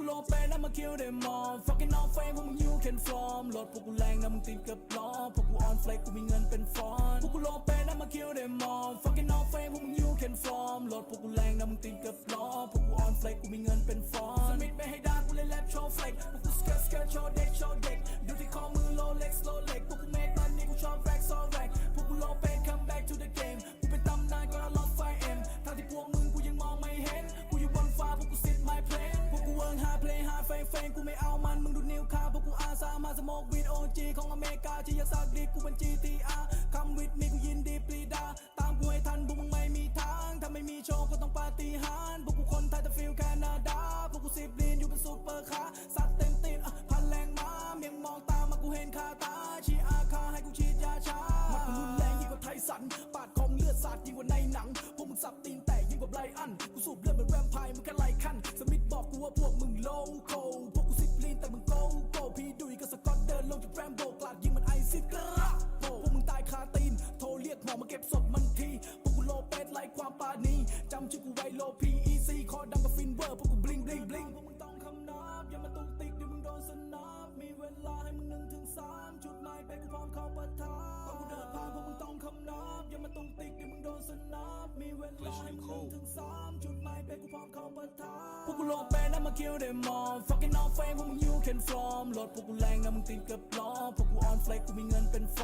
กูโลเปนะมาคิวเดมอน fucking all fame พวกมึง you can from รถพวกกูแรงนะมึงติดกับล้อพวกกู on flex กูมีเงินเป็นฟอนพวกกูโลเปนะมาคิวเดมอน fucking all fame พวกมึง you can from รถพวกกูแรงนะมึงติดกับล้อพวกกู on flex กูมีเงินเป็นฟอน งเฟงกูไม่เอามันมึงดูนิวขาพวกกูอาสามาสโมกวีดโอจีของอเมริกาที่ยาสักดิกูเป็น GTR come with me กูยินดีปรีดา ตามกูให้ทันพวกมึงไม่มีทาง ถ้าไม่มีโชว์ก็ต้องปาฏิหาริย์พวกกูคนไทยแต่ฟิลแคนาดา พวกกูสิบลีนอยู่เป็นซูเปอร์คาร์ซัดเต็มตีนอะพันแรงมาเมียงมองตามากูเห็นคาตาชีอาคาให้กูฉีดยาชามากูรุนแรงยิ่งกว่าไทสันปาดคอมเลือดสาดยิ่งกว่าในหนังพวกมึงสับตีนแตกยิ่งกว่าไบรอันกูสูบเลือดเหมือนแวมไพร์มึ มอมาเก็บศพมันทีพวกกูโลเปดไล่ความปานีจำชื่อกูไว้โล PEC คอดำกับฟินเวอร์พวกกูบลิงบลิงบลิงพวกมึงต้องคำนับอย่ามาตุกติกเดี๋ยวมึงโดนสนับมีเวลาให้มึงหนึ่งถึงสามจุดหมายไปกูพร้อมเข้าปะทะพอกูเดินผ่านพวกมึงต้องคำนับอย่ามาตุกติกเดี๋ยวมึงโดนสนับมีเวลาให้มึงหนึ่งถึงสามจุดหมายไปกูพร้อมเข้าปะทะพวกกูโลเปนะมาคิวได้มอง fucking all fame พวกมึง you can from รถพวกกูแรงนะมึงติดกับล้อพวกกู on flex กูมีเงินเป็นฟ